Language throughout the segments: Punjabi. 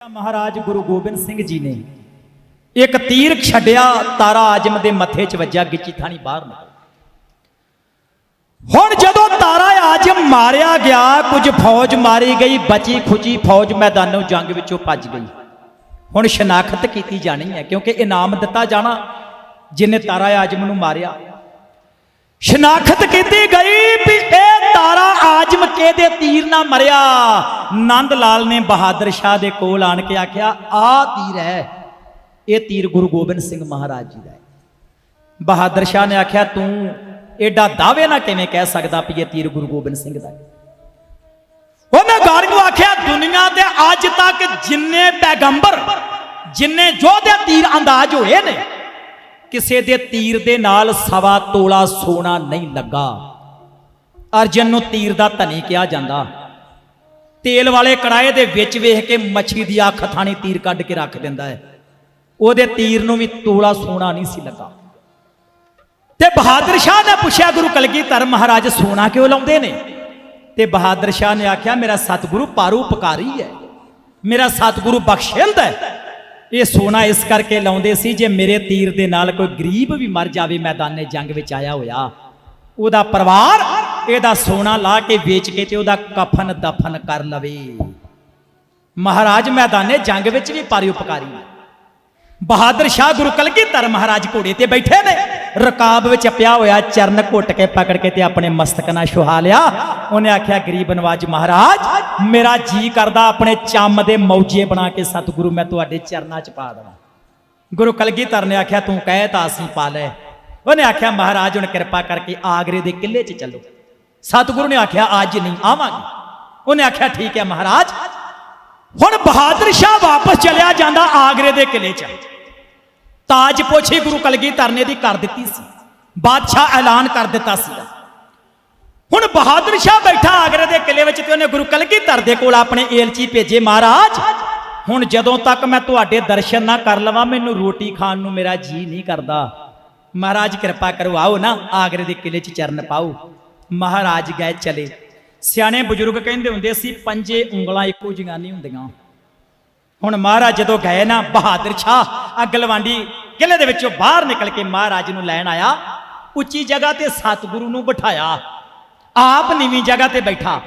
ਮਹਾਰਾਜ ਗੁਰੂ ਗੋਬਿੰਦ ਸਿੰਘ ਜੀ ਨੇ ਇੱਕ ਤੀਰ ਛੱਡਿਆ, ਤਾਰਾ ਆਜਮ ਦੇ ਮੱਥੇ 'ਚ ਵੱਜਿਆ, ਗਿੱਚੀ ਥਾਣੀ ਬਾਹਰ ਨਿਕਲ ਹੁਣ ਜਦੋਂ ਤਾਰਾ ਆਜਮ ਮਾਰਿਆ ਗਿਆ, ਕੁਝ ਫੌਜ ਮਾਰੀ ਗਈ, ਬਚੀ ਖੁਚੀ ਫੌਜ ਮੈਦਾਨੋਂ ਜੰਗ ਵਿੱਚੋਂ ਭੱਜ ਗਈ। ਹੁਣ ਸ਼ਨਾਖਤ ਕੀਤੀ ਜਾਣੀ ਹੈ, ਕਿਉਂਕਿ ਇਨਾਮ ਦਿੱਤਾ ਜਾਣਾ, ਜਿਨੇ ਤਾਰਾ ਆਜਮ ਨੂੰ ਮਾਰਿਆ ਸ਼ਨਾਖਤ ਕੀਤੀ ਗਈ ਵੀ ਇਹ ਤਾਰਾ ਆਜਮ ਕੇ ਦੇ ਤੀਰ ਨਾਲ ਮਰਿਆ? ਨੰਦ ਲਾਲ ਨੇ ਬਹਾਦਰ ਸ਼ਾਹ ਦੇ ਕੋਲ ਆਣ ਕੇ ਆਖਿਆ, ਆ ਤੀਰ ਹੈ। ਇਹ ਤੀਰ ਗੁਰੂ ਗੋਬਿੰਦ ਸਿੰਘ ਮਹਾਰਾਜ ਜੀ ਦਾ ਹੈ। ਬਹਾਦਰ ਸ਼ਾਹ ਨੇ ਆਖਿਆ, ਤੂੰ ਐਡਾ ਦਾਅਵੇ ਨਾ ਕਿਵੇਂ ਕਹਿ ਸਕਦਾ ਵੀ ਇਹ ਤੀਰ ਗੁਰੂ ਗੋਬਿੰਦ ਸਿੰਘ ਦਾ ਹੈ? ਉਹਨੇ ਗਾਰ ਨੂੰ ਆਖਿਆ, ਦੁਨੀਆ ਤੇ ਅੱਜ ਤੱਕ ਜਿੰਨੇ ਪੈਗੰਬਰ, ਜਿੰਨੇ ਯੋਧੇ ਤੀਰ ਅੰਦਾਜ਼ ਹੋਏ ਨੇ ਕਿਸੇ ਦੇ ਤੀਰ ਦੇ ਨਾਲ ਸਵਾ ਤੋਲਾ ਸੋਨਾ ਨਹੀਂ ਲੱਗਾ। ਅਰਜਨ ਨੂੰ ਤੀਰ ਦਾ ਧਨੀ ਕਿਹਾ ਜਾਂਦਾ। ਤੇਲ ਵਾਲੇ ਕੜਾਏ ਦੇ ਵਿੱਚ ਵੇਖ ਕੇ ਮੱਛੀ ਦੀ ਅੱਖ ਥਾਣੀ ਤੀਰ ਕੱਢ ਕੇ ਰੱਖ ਦਿੰਦਾ ਹੈ। ਉਹਦੇ ਤੀਰ ਨੂੰ ਵੀ ਤੋਲਾ ਸੋਨਾ ਨਹੀਂ ਸੀ ਲੱਗਾ। ਤੇ ਬਹਾਦਰ ਸ਼ਾਹ ਨੇ ਪੁੱਛਿਆ, ਗੁਰੂ ਕਲਗੀਧਰ ਮਹਾਰਾਜ ਸੋਨਾ ਕਿਉਂ ਲਾਉਂਦੇ ਨੇ? ਤੇ ਬਹਾਦਰ ਸ਼ਾਹ ਨੇ ਆਖਿਆ, ਮੇਰਾ ਸਤਿਗੁਰੂ ਪਾਰੂ ਪਕਾਰੀ ਹੈ। ਮੇਰਾ ਸਤਿਗੁਰੂ ਬਖਸ਼ਿੰਦ ਹੈ। ਇਹ ਸੋਨਾ ਇਸ ਕਰਕੇ ਲਾਉਂਦੇ ਸੀ ਜੇ ਮੇਰੇ ਤੀਰ ਦੇ ਨਾਲ ਕੋਈ ਗਰੀਬ ਵੀ ਮਰ ਜਾਵੇ ਮੈਦਾਨੇ ਜੰਗ ਵਿੱਚ ਆਇਆ ਹੋਇਆ। ਉਹਦਾ ਪਰਿਵਾਰ ਇਹਦਾ ਸੋਨਾ ਲਾ ਕੇ ਵੇਚ ਕੇ ਤੇ ਉਹਦਾ ਕਫਨ ਦਫਨ ਕਰ ਲਵੇ। ਮਹਾਰਾਜ ਮੈਦਾਨੇ ਜੰਗ ਵਿੱਚ ਵੀ ਪਾਰੂਪਕਾਰੀ ਹੈ ਬਹਾਦਰ ਸ਼ਾਹ ਗੁਰੂ ਕਲਗੀਧਰ ਮਹਾਰਾਜ ਘੋੜੇ ਤੇ ਬੈਠੇ ਨੇ। ਰਕਾਬ ਵਿੱਚ ਪਿਆ ਹੋਇਆ ਚਰਨ ਘੁੱਟ ਕੇ ਪਕੜ ਕੇ ਤੇ ਆਪਣੇ ਮਸਤਕ ਨਾਲ ਛੁਹਾ ਲਿਆ। ਉਹਨੇ ਆਖਿਆ, ਗਰੀਬ ਨਵਾਜ ਮਹਾਰਾਜ, ਮੇਰਾ ਜੀ ਕਰਦਾ ਆਪਣੇ ਚੰਮ ਦੇ ਮੌਜੇ ਬਣਾ ਕੇ ਸਤਿਗੁਰੂ, ਮੈਂ ਤੁਹਾਡੇ ਚਰਨਾਂ 'ਚ ਪਾ ਦੇਵਾਂ। ਗੁਰੂ ਕਲਗੀਧਰ ਨੇ ਆਖਿਆ, ਤੂੰ ਕਹਿ ਤਾਂ ਅਸੀਂ ਪਾ ਲੈ ਉਹਨੇ ਆਖਿਆ, ਮਹਾਰਾਜ, ਹੁਣ ਕਿਰਪਾ ਕਰਕੇ ਆਗਰੇ ਦੇ ਕਿਲੇ 'ਚ ਚੱਲੋ। ਸਤਿਗੁਰੂ ਨੇ ਆਖਿਆ, ਅੱਜ ਨਹੀਂ ਆਵਾਂਗੇ। ਉਹਨੇ ਆਖਿਆ, ਠੀਕ ਹੈ ਮਹਾਰਾਜ, ਹੁਣ ਬਹਾਦਰ ਸ਼ਾਹ ਵਾਪਸ ਚਲਿਆ ਜਾਂਦਾ ਆਗਰੇ ਦੇ ਕਿਲੇ 'ਚ। ਤਾਜ ਪੋਛੀ ਗੁਰੂ ਕਲਗੀਧਰ ਨੇ ਦੀ ਕਰ ਦਿੱਤੀ ਸੀ। ਬਾਦਸ਼ਾਹ ਐਲਾਨ ਕਰ ਦਿੱਤਾ ਸੀ। ਹੁਣ ਬਹਾਦਰ ਸ਼ਾਹ ਬੈਠਾ ਆਗਰੇ ਦੇ ਕਿਲੇ ਵਿੱਚ ਤੇ ਉਹਨੇ ਗੁਰੂ ਕਲਗੀਧਰ ਦੇ ਕੋਲ ਆਪਣੇ ਏਲਚੀ ਭੇਜੇ, ਮਹਾਰਾਜ, ਹੁਣ ਜਦੋਂ ਤੱਕ ਮੈਂ ਤੁਹਾਡੇ ਦਰਸ਼ਨ ਨਾ ਕਰ ਲਵਾਂ, ਮੈਨੂੰ ਰੋਟੀ ਖਾਣ ਨੂੰ ਮੇਰਾ ਜੀ ਨਹੀਂ ਕਰਦਾ। ਮਹਾਰਾਜ, ਕਿਰਪਾ ਕਰੋ, ਆਓ ਨਾ ਆਗਰੇ ਦੇ ਕਿਲੇ 'ਚ ਚਰਨ ਪਾਓ। ਮਹਾਰਾਜ ਗਏ ਚਲੇ। ਸਿਆਣੇ ਬਜ਼ੁਰਗ ਕਹਿੰਦੇ ਹੁੰਦੇ ਸੀ, ਪੰਜੇ ਉਂਗਲਾਂ ਇੱਕੋ ਜਿਹੀਆਂ ਨਹੀਂ ਹੁੰਦੀਆਂ। ਹੁਣ ਮਹਾਰਾਜ ਜਦੋਂ ਗਏ ਨਾ, ਬਹਾਦਰ ਸ਼ਾਹ ਅਗਲਵਾਂਡੀ ਕਿਲੇ ਦੇ ਵਿੱਚੋਂ ਬਾਹਰ ਨਿਕਲ ਕੇ ਮਹਾਰਾਜ ਨੂੰ ਲੈਣ ਆਇਆ, ਉੱਚੀ ਜਗ੍ਹਾ ਤੇ ਸਤਿਗੁਰੂ ਨੂੰ ਬਿਠਾਇਆ। ਆਪ ਨੀਵੀਂ ਜਗ੍ਹਾ ਤੇ ਬੈਠਾ।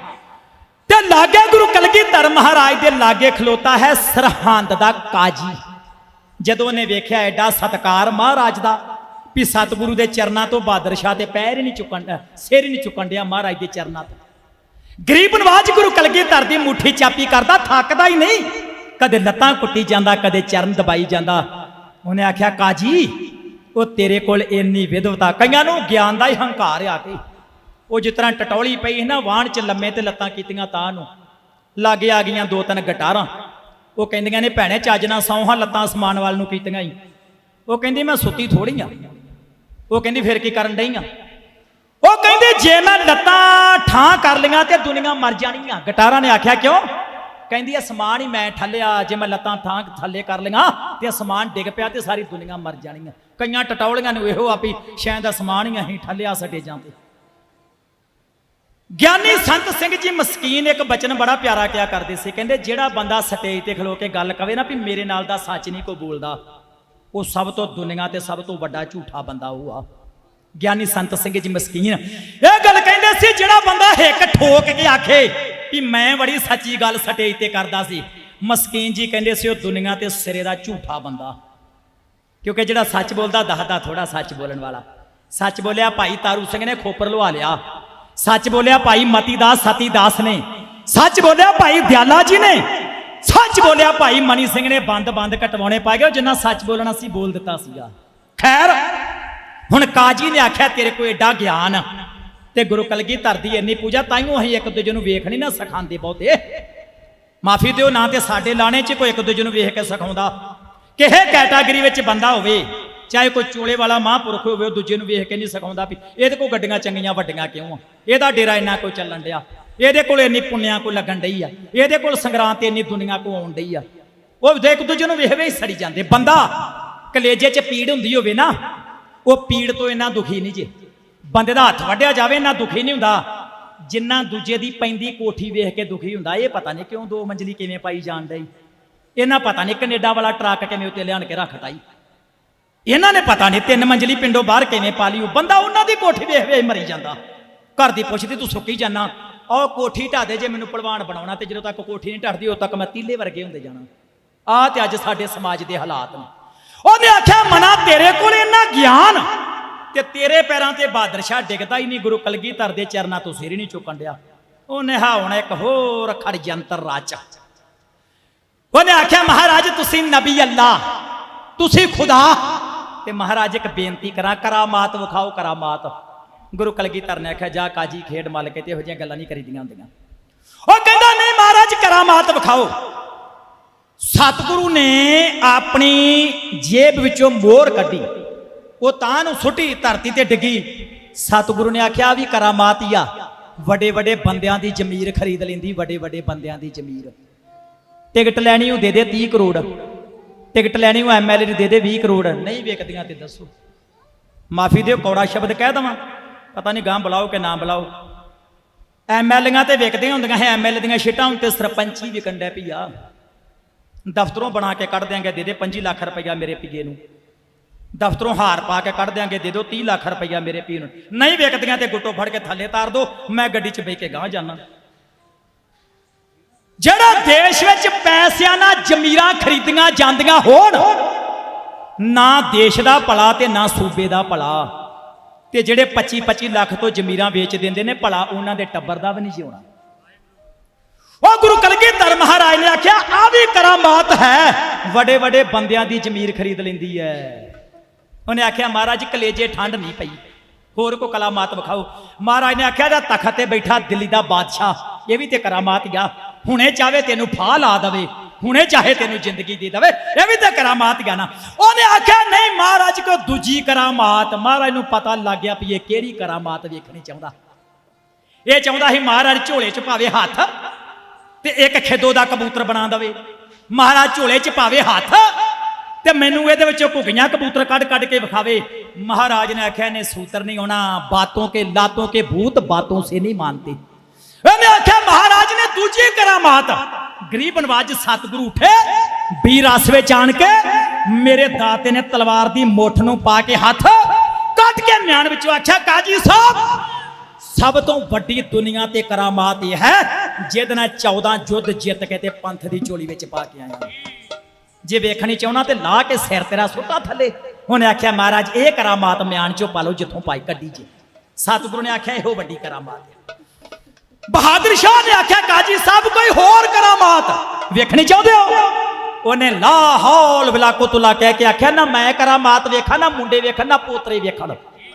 ਤੇ ਲਾਗੇ ਗੁਰੂ ਕਲਗੀਧਰ ਮਹਾਰਾਜ ਦੇ ਲਾਗੇ ਖਲੋਤਾ ਹੈ ਸਰਹੰਦ ਦਾ ਕਾਜੀ। ਜਦੋਂ ਉਹਨੇ ਵੇਖਿਆ ਐਡਾ ਸਤਕਾਰ ਮਹਾਰਾਜ ਦਾ, ਵੀ ਸਤਿਗੁਰੂ ਦੇ ਚਰਨਾਂ ਤੋਂ ਬਹਾਦਰ ਸ਼ਾਹ ਤੇ ਪੈਰ ਹੀ ਨਹੀਂ ਚੁੱਕਣ ਸਿਰ ਹੀ ਨਹੀਂ ਚੁੱਕਣ ਡਿਆ ਮਹਾਰਾਜ ਦੇ ਚਰਨਾਂ ਤੋਂ। ਗਰੀਬ ਨਵਾਜ ਗੁਰੂ ਕਲਗੀਧਰ ਦੀ ਮੁੱਠੀ ਚਾਪੀ ਕਰਦਾ, ਥੱਕਦਾ ਹੀ ਨਹੀਂ। ਕਦੇ ਲੱਤਾਂ ਕੁੱਟੀ ਜਾਂਦਾ, ਕਦੇ ਚਰਨ ਦਬਾਈ ਜਾਂਦਾ। ਉਹਨੇ ਆਖਿਆ, ਕਾਜੀ, ਉਹ ਤੇਰੇ ਕੋਲ ਇੰਨੀ ਵਿਦਵਤਾ ਕਈਆਂ ਨੂੰ ਗਿਆਨ ਦਾ ਹੀ ਹੰਕਾਰ ਆ ਕੇ ਉਹ ਜਿਸ ਤਰ੍ਹਾਂ ਟਟੌਲੀ ਪਈ ਹੈ ਨਾ, ਵਾਣ ਚ ਲੰਮੇ ਤੇ ਲੱਤਾਂ ਕੀਤੀਆਂ ਤਾਂ ਨੂੰ। ਲਾਗੇ ਆ ਗਈਆਂ ਦੋ ਤਿੰਨ ਗਟਾਰਾਂ। ਉਹ ਕਹਿੰਦੀਆਂ ਨੇ, ਭੈਣੇ, ਚੱਜ ਨਾਲ ਸੌਹਾਂ, ਲੱਤਾਂ ਅਸਮਾਨ ਵੱਲ ਨੂੰ ਕੀਤੀਆਂ ਹੀ ਉਹ ਕਹਿੰਦੀ, ਮੈਂ ਸੁੱਤੀ ਥੋੜੀ ਆ। ਉਹ ਕਹਿੰਦੀ, ਫਿਰ ਕੀ ਕਰਨ ਡਈ ਆ? ਉਹ ਕਹਿੰਦੇ, ਜੇ ਮੈਂ ਲੱਤਾਂ ਠਾਂ ਕਰ ਲੀਆਂ ਤੇ ਦੁਨੀਆ ਮਰ ਜਾਣੀਆਂ ਗਟਾਰਾਂ ਨੇ ਆਖਿਆ, ਕਿਉਂ? ਕਹਿੰਦੀ ਅਸਮਾਨ ਹੀ ਮੈਂ ਠੱਲਿਆ, ਜੇ ਮੈਂ ਲੱਤਾਂ ਥਾਂ ਥੱਲੇ ਕਰ ਲੀਆਂ ਤੇ ਅਸਮਾਨ ਡਿੱਗ ਪਿਆ ਤੇ ਸਾਰੀ ਦੁਨੀਆ ਮਰ ਜਾਣੀਆਂ। ਕਈਆਂ ਟਟੌਲੀਆਂ ਨੂੰ ਇਹੋ ਆਪੀ ਸ਼ਾਇਦ ਅਸਮਾਨ ਹੀ ਅਸੀਂ ਠੱਲਿਆ ਸਟੇਜਾਂ ਤੇ। ਗਿਆਨੀ ਸੰਤ ਸਿੰਘ ਜੀ ਮਸਕੀਨ ਇੱਕ ਬਚਨ ਬੜਾ ਪਿਆਰਾ ਕਿਹਾ ਕਰਦੇ ਸੀ। ਕਹਿੰਦੇ, ਜਿਹੜਾ ਬੰਦਾ ਸਟੇਜ ਤੇ ਖਲੋ ਕੇ ਗੱਲ ਕਵੇ ਨਾ ਵੀ ਮੇਰੇ ਨਾਲ ਦਾ ਸੱਚ ਨਹੀਂ ਕੋ ਬੋਲਦਾ, ਉਹ ਸਭ ਤੋਂ ਦੁਨੀਆ ਤੇ ਸਭ ਤੋਂ ਵੱਡਾ ਝੂਠਾ ਬੰਦਾ ਉਹ ਆ। ਗਿਆਨੀ ਸੰਤ ਸਿੰਘ ਜੀ ਮਸਕੀਨ, ਇਹ ਗੱਲ ਕਹਿੰਦੇ ਸੀ, ਜਿਹੜਾ ਬੰਦਾ ਹਿੱਕ ਠੋਕ ਕੇ ਆਖੇ ਕਿ ਮੈਂ ਬੜੀ ਸੱਚੀ ਗੱਲ ਸਟੇਜ ਤੇ ਕਰਦਾ ਸੀ। ਮਸਕੀਨ ਜੀ ਕਹਿੰਦੇ ਸੀ, ਉਹ ਦੁਨੀਆ ਤੇ ਸਿਰੇ ਦਾ ਝੂਠਾ ਬੰਦਾ। ਕਿਉਂਕਿ ਜਿਹੜਾ ਸੱਚ ਬੋਲਦਾ, ਦੱਸਦਾ ਥੋੜਾ ਸੱਚ ਬੋਲਣ ਵਾਲਾ। ਸੱਚ ਬੋਲਿਆ ਭਾਈ ਤਾਰੂ ਸਿੰਘ ਨੇ ਖੋਪਰ ਲਵਾ ਲਿਆ। ਸੱਚ ਬੋਲਿਆ ਭਾਈ ਮਤੀ ਦਾਸ ਸਤੀ ਦਾਸ ਨੇ। ਸੱਚ ਬੋਲਿਆ ਭਾਈ ਦਿਆਲਾ ਜੀ ਨੇ। ਸੱਚ ਬੋਲਿਆ ਭਾਈ ਮਨੀ ਸਿੰਘ ਨੇ ਬੰਦ ਬੰਦ ਕਟਵਾਉਣੇ ਪਾ ਗਏ। ਜਿੰਨਾ ਸੱਚ ਬੋਲਣਾ ਸੀ, ਬੋਲ ਦਿੱਤਾ ਸੀਗਾ। ਖੈਰ, ਹੁਣ ਕਾਜੀ ਨੇ ਆਖਿਆ, ਤੇਰੇ ਕੋਲ ਐਡਾ ਗਿਆਨ ਤੇ ਗੁਰੂ ਕਲਗੀਧਰ ਦੀ ਇੰਨੀ ਪੂਜਾ, ਤਾਈਓ ਅਸੀਂ ਇੱਕ ਦੂਜੇ ਨੂੰ ਵੇਖ ਨਹੀਂ ਨਾ ਸਿਖਾਉਂਦੇ ਬਹੁਤੇ। ਮਾਫੀ ਦਿਓ, ਨਾ ਤੇ ਸਾਡੇ ਲਾਣੇ 'ਚ ਕੋਈ ਇੱਕ ਦੂਜੇ ਨੂੰ ਵੇਖ ਕੇ ਸਿਖਾਉਂਦਾ। ਕਿਹੇ ਕੈਟਾਗਰੀ ਵਿੱਚ ਬੰਦਾ ਹੋਵੇ, ਚਾਹੇ ਕੋਈ ਚੋਲੇ ਵਾਲਾ ਮਹਾਂਪੁਰਖ ਹੋਵੇ, ਉਹ ਦੂਜੇ ਨੂੰ ਵੇਖ ਕੇ ਨਹੀਂ ਸਿਖਾਉਂਦਾ ਵੀ ਇਹਦੇ ਕੋਲ ਗੱਡੀਆਂ ਚੰਗੀਆਂ ਵੱਡੀਆਂ ਕਿਉਂ ਆ? ਇਹਦਾ ਡੇਰਾ ਇੰਨਾ ਕੋਈ ਚੱਲਣ ਡਿਆ। ਇਹਦੇ ਕੋਲ ਇੰਨੀ ਪੁੰਨਿਆਂ ਕੋ ਲੱਗਣ ਡਈ ਆ। ਇਹਦੇ ਕੋਲ ਸੰਗਰਾਂ ਤੇ ਇੰਨੀ ਦੁਨੀਆ ਕੋ ਆਉਣ ਡਈ ਆ। ਉਹ ਦੇਖ ਦੂਜੇ ਨੂੰ ਵੇਖਵੇ ਹੀ ਸੜੀ ਜਾਂਦੇ। ਬੰਦਾ ਕਲੇਜੇ 'ਚ ਪੀੜ ਹੁੰਦੀ ਹੋਵੇ ਨਾ, ਉਹ ਪੀੜ ਤੋਂ ਇੰਨਾ ਦੁਖੀ ਨਹੀਂ ਜੇ। ਬੰਦੇ ਦਾ ਹੱਥ ਵੱਢਿਆ ਜਾਵੇ, ਇੰਨਾ ਦੁਖੀ ਨਹੀਂ ਹੁੰਦਾ। ਜਿੰਨਾ ਦੂਜੇ ਦੀ ਪੈਂਦੀ ਕੋਠੀ ਵੇਖ ਕੇ ਦੁਖੀ ਹੁੰਦਾ, ਇਹ ਪਤਾ ਨਹੀਂ ਕਿਉਂ ਦੋ ਮੰਜ਼ਲੀ ਕਿਵੇਂ ਪਾਈ ਜਾਣ ਡਈ। ਇਹਨਾਂ ਪਤਾ ਨਹੀਂ ਕੈਨੇਡਾ ਵਾਲਾ ਟਰੱਕ ਕਿਵੇਂ ਉੱਤੇ ਲਿਆਣ ਕੇ ਰੱਖਤਾ ਈ। ਇਹਨਾਂ ਨੇ ਪਤਾ ਨਹੀਂ ਤਿੰਨ ਮੰਜ਼ਲੀ ਪਿੰਡੋਂ ਬਾਹਰ ਕਿਵੇਂ ਪਾ ਲਈ, ਉਹ ਬੰਦਾ ਉਹਨਾਂ ਦੀ ਕੋਠੀ ਵੇਖ ਵੇਖ ਮਰੀ ਜਾਂਦਾ। ਘਰ ਦੀ ਪੁੱਛਦੀ ਤੂੰ ਸੁੱਕੀ ਜਾਣਾ ਉਹ ਕੋਠੀ ਢਾਹ ਦੇ ਜੇ ਮੈਨੂੰ ਪਹਿਲਵਾਨ ਬਣਾਉਣਾ ਤੇ ਜਦੋਂ ਤੱਕ ਕੋਠੀ ਨਹੀਂ ਢੱਟਦੀ ਉਦੋਂ ਤੱਕ ਮੈਂ ਤੀਲੇ ਵਰਗੇ ਹੁੰਦੇ ਜਾਣਾ। ਆਹ ਤੇ ਅੱਜ ਸਾਡੇ ਸਮਾਜ ਦੇ ਹਾਲਾਤ ਨੇ। ਉਹਨੇ ਆਖਿਆ, ਮਨਾ ਤੇਰੇ ਕੋਲ ਇੰਨਾ ਗਿਆਨ। ਤੇ ਤੇਰੇ ਪੈਰਾਂ ਤੇ ਬਾਦਰਸ਼ਾਹ ਡਿੱਗਦਾ ਹੀ ਨਹੀਂ, ਗੁਰੂ ਕਲਗੀਧਰ ਦੇ ਚਰਨਾਂ ਤੋਂ ਸਿਰ ਹੀ ਨਹੀਂ ਚੁੱਕਣ ਡਿਆ। ਉਹਨੇ ਹਾ ਇੱਕ ਹੋਰ ਖੜ ਜੰਤਰ ਰਾਜਾ। ਉਹਨੇ ਆਖਿਆ, ਮਹਾਰਾਜ, ਤੁਸੀਂ ਨਬੀ ਅੱਲਾ, ਤੁਸੀਂ ਖੁਦਾ। ਤੇ ਮਹਾਰਾਜ, ਇੱਕ ਬੇਨਤੀ ਕਰਾਂ, ਕਰਾਮਾਤ ਵਿਖਾਓ, ਕਰਾਮਾਤ। ਗੁਰੂ ਕਲਗੀਧਰ ਨੇ ਆਖਿਆ, ਜਾ ਕਾਜੀ, ਖੇਡ ਮਲ ਕੇ ਤੇ ਇਹੋ ਜਿਹੀਆਂ ਗੱਲਾਂ ਨਹੀਂ ਕਰੀਦੀਆਂ ਹੁੰਦੀਆਂ। ਉਹ ਕਹਿੰਦਾ, ਨਹੀਂ ਮਹਾਰਾਜ, ਕਰਾਮਾਤ ਵਿਖਾਓ। ਸਤਿਗੁਰੂ ਨੇ ਆਪਣੀ ਜੇਬ ਵਿੱਚੋਂ ਮੋਹਰ ਕੱਢੀ। ਉਹ ਤਾਂ ਨੂੰ ਸੁੱਟੀ ਧਰਤੀ ਤੇ ਡਿੱਗੀ। ਸਤਿਗੁਰੂ ਨੇ ਆਖਿਆ, ਵੀ ਕਰਾਮਾਤ ਹੀ ਆ। ਵੱਡੇ ਵੱਡੇ ਬੰਦਿਆਂ ਦੀ ਜ਼ਮੀਰ ਖਰੀਦ ਲੈਂਦੀ ਵੱਡੇ ਵੱਡੇ ਬੰਦਿਆਂ ਦੀ ਜ਼ਮੀਰ। ਟਿਕਟ ਲੈਣੀ ਉਹ ਦੇ ਦੇ 30 ਕਰੋੜ। ਟਿਕਟ ਲੈਣੀ ਉਹ ਐਮਐਲਏ ਨੂੰ ਦੇ ਦੇ 20 ਕਰੋੜ। ਨਹੀਂ ਵੇਖਦੀਆਂ ਤੇ ਦੱਸੋ। ਮਾਫੀ ਦਿਓ, ਕੌੜਾ ਸ਼ਬਦ ਕਹਿ ਦਵਾਂ। ਪਤਾ ਨਹੀਂ ਗਾਂ ਬੁਲਾਓ ਕਿ ਨਾ ਬੁਲਾਓ। ਐਮਐਲਏਆਂ ਤੇ ਵਿਕਦੀਆਂ ਹੁੰਦੀਆਂ ਹੈ ਐਮਐਲਏ ਦੀਆਂ ਸ਼ੀਟਾਂ ਉੱਤੇ ਸਰਪੰਚੀ ਵਿਕਣ ਡੈ ਪਈ ਆ ਦਫ਼ਤਰੋਂ ਬਣਾ ਕੇ ਕੱਢ ਦਿਆਂਗੇ, ਦੇ ਦੇ 25 ਲੱਖ ਰੁਪਈਆ ਮੇਰੇ ਪੀਏ ਨੂੰ। ਦਫ਼ਤਰੋਂ ਹਾਰ ਪਾ ਕੇ ਕੱਢ ਦਿਆਂਗੇ, ਦੇ ਦਿਓ 30 ਲੱਖ ਰੁਪਈਆ ਮੇਰੇ ਪੀ ਨੂੰ। ਨਹੀਂ ਵੇਖਦੀਆਂ ਤੇ ਗੁੱਟੋ ਫੜ ਕੇ ਥੱਲੇ ਤਾਰ ਦੋ ਮੈਂ ਗੱਡੀ 'ਚ ਬੈ ਕੇ ਗਾਂ ਜਾਣਾ ਜਿਹੜਾ ਦੇਸ਼ ਵਿੱਚ ਪੈਸਿਆਂ ਨਾਲ ਜ਼ਮੀਰਾਂ ਖਰੀਦੀਆਂ ਜਾਂਦੀਆਂ ਹੋਣ, ਨਾ ਦੇਸ਼ ਦਾ ਭਲਾ ਤੇ ਨਾ ਸੂਬੇ ਦਾ ਭਲਾ। ਤੇ ਜਿਹੜੇ 25 25 ਲੱਖ ਤੋਂ ਜ਼ਮੀਰਾਂ ਵੇਚ ਦਿੰਦੇ ਨੇ, ਭਲਾ ਉਹਨਾਂ ਦੇ ਟੱਬਰ ਦਾ ਵੀ ਨਹੀਂ ਜਿਉਣਾ। ਉਹ ਗੁਰੂ ਕਲਗੀਧਰ ਮਹਾਰਾਜ ਨੇ ਆਖਿਆ ਆ ਵੀ ਕਰਾਮਾਤ ਹੈ ਵੱਡੇ ਵੱਡੇ ਬੰਦਿਆਂ ਦੀ ਜ਼ਮੀਰ ਖਰੀਦ ਲੈਂਦੀ ਹੈ। ਉਹਨੇ ਆਖਿਆ, ਮਹਾਰਾਜ, ਕਲੇਜੇ ਠੰਡ ਨਹੀਂ ਪਈ। ਹੋਰ ਕੋ ਕਲਾਮਾਤ ਵਿਖਾਓ। ਮਹਾਰਾਜ ਨੇ ਆਖਿਆ ਜਾ ਤਖਤ ਤੇ ਬੈਠਾ ਦਿੱਲੀ ਦਾ ਬਾਦਸ਼ਾਹ। ਇਹ ਵੀ ਤੇ ਕਰਾਮਾਤ ਗਿਆ। ਹੁਣੇ ਚਾਵੇ ਤੈਨੂੰ ਫਾਹ ਲਾ ਦਵੇ, ਹੁਣੇ ਚਾਹੇ ਤੈਨੂੰ ਜ਼ਿੰਦਗੀ ਦੇ ਦਵੇ, ਇਹ ਵੀ ਤੇ ਕਰਾਮਾਤ ਗਿਆ ਨਾ। ਉਹਨੇ ਆਖਿਆ, ਨਹੀਂ ਮਹਾਰਾਜ, ਕੋ ਦੂਜੀ ਕਰਾਮਾਤ। ਮਹਾਰਾਜ ਨੂੰ ਪਤਾ ਲੱਗ ਗਿਆ ਵੀ ਇਹ ਕਿਹੜੀ ਕਰਾਮਾਤ ਵੇਖਣੀ ਚਾਹੁੰਦਾ। ਇਹ ਚਾਹੁੰਦਾ ਸੀ, ਮਹਾਰਾਜ, ਝੋਲੇ 'ਚ ਪਾਵੇ ਹੱਥ ਤੇ ਇੱਕ ਖੇਦੋ ਦਾ ਕਬੂਤਰ ਬਣਾ ਦਵੇ। ਮਹਾਰਾਜ, ਝੋਲੇ 'ਚ ਪਾਵੇ ਹੱਥ ਤੇ ਮੈਨੂੰ ਇਹਦੇ ਵਿੱਚੋਂ ਘੁਗੀਆਂ ਕਬੂਤਰ ਕੱਢ ਕੱਢ ਕੇ ਵਿਖਾਵੇ। ਮਹਾਰਾਜ ਨੇ ਆਖਿਆ ਨੇ ਸੂਤਰ ਨਹੀਂ ਹੋਣਾ ਬਾਤੋਂ ਕੇ ਲਾਤੋਂ ਕੇ ਭੂਤ ਬਾਤੋਂ ਸੇ ਨਹੀਂ ਮਾਨਤੇ। ਇਹਨੇ ਆਖਿਆ, ਮਹਾਰਾਜ ਨੇ ਦੂਜੀ ਕਰਾਮਾਤ ਗਰੀਬ ਨਵਾਜ ਸਤਿਗੁਰੂ ਉਠੇ ਵੀਰ ਰਸ ਵਿੱਚ ਕੇ ਮੇਰੇ ਦਾਤੇ ਨੇ ਤਲਵਾਰ ਦੀ ਮੁੱਠ ਨੂੰ ਪਾ ਕੇ ਹੱਥ ਕੱਟ ਕੇ ਮਿਆਨ ਵਿੱਚੋਂ ਆਖਿਆ, ਕਾਜੀ ਸਾਹਿਬ, ਸਭ ਤੋਂ ਵੱਡੀ ਦੁਨੀਆ ਤੇ ਕਰਾਮਾਤ ਇਹ ਹੈ, ਜਿਹਦੇ ਨਾਲ 14 ਯੁੱਧ ਜਿੱਤ ਕੇ ਤੇ ਪੰਥ ਦੀ ਝੋਲੀ ਵਿੱਚ ਪਾ ਕੇ ਆਇਆ। ਜੇ ਵੇਖਣੀ ਚਾਹੁੰਨਾ ਤੇ ਲਾ ਕੇ ਸਿਰ ਤੇਰਾ ਸੁੱਟਾ ਥੱਲੇ। ਉਹਨੇ ਆਖਿਆ, ਮਹਾਰਾਜ, ਇਹ ਕਰਾਮਾਤ ਮਿਆਨ ਚੋਂ ਪਾ ਲਓ, ਜਿੱਥੋਂ ਪਾਈ ਕੱਢੀ ਜੇ। ਸਤਿਗੁਰੂ ਨੇ ਆਖਿਆ, ਇਹੋ ਵੱਡੀ ਕਰਾਮਾਤ ਹੈ ਬਹਾਦਰ ਸ਼ਾਹ ਨੇ ਆਖਿਆ, ਕਾਜੀ ਸਾਹਿਬ, ਕੋਈ ਹੋਰ ਕਰਾਮਾਤ? ਵੇਖਣੀ ਚਾਹੁੰਦੇ ਹੋ? ਉਹਨੇ ਲਾ ਹੌਲ ਬਿਲਾ ਕੁਤਲਾ ਕਹਿ ਕੇ ਆਖਿਆ, ਨਾ ਮੈਂ ਕਰਾਮਾਤ ਵੇਖਾਂ, ਨਾ ਮੁੰਡੇ ਵੇਖਣ, ਨਾ ਪੋਤਰੇ ਵੇਖਣ।